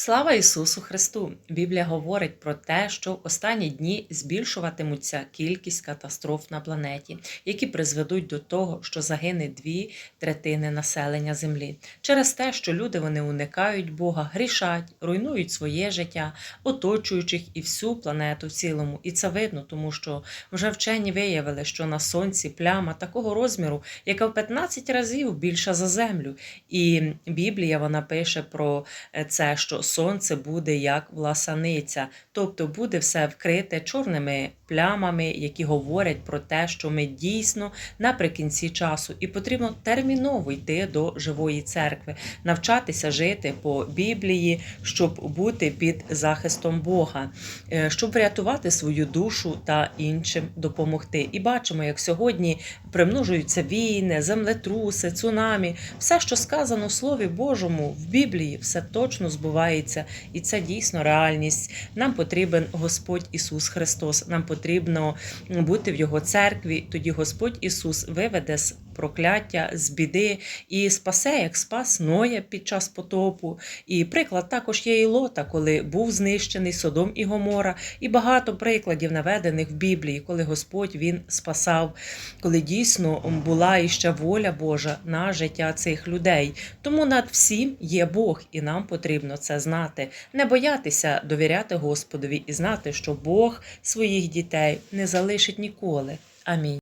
Слава Ісусу Христу! Біблія говорить про те, що в останні дні збільшуватимуться кількість катастроф на планеті, які призведуть до того, що загине дві третини населення Землі. Через те, що люди вони уникають Бога, грішать, руйнують своє життя, оточуючих і всю планету в цілому. І це видно, тому що вже вчені виявили, що на сонці пляма такого розміру, яка в 15 разів більша за землю. І Біблія вона пише про е, це, що сонце буде як власаниця, тобто буде все вкрите чорними плямами, які говорять про те, що ми дійсно наприкінці часу, і потрібно терміново йти до живої церкви, навчатися жити по Біблії, щоб бути під захистом Бога, е, щоб врятувати свою душу та іншим допомогти. І бачимо, як сьогодні примножуються війни, землетруси, цунамі, все, що сказано в Слові Божому в Біблії, все точно збувається, і це дійсно реальність. Нам потрібен Господь Ісус Христос. Нам потрібно бути в Його церкві. Тоді Господь Ісус виведе з прокляття, з біди і спасе, як спас Ноя під час потопу. І приклад також є і Лота, коли був знищений Содом і Гомора, і багато прикладів наведених в Біблії, коли Господь він спасав, коли дійсно була іще воля Божа на життя цих людей. Тому над всім є Бог, і нам потрібно це знати, не боятися довіряти Господові і знати, що Бог своїх дітей не залишить ніколи. Амінь.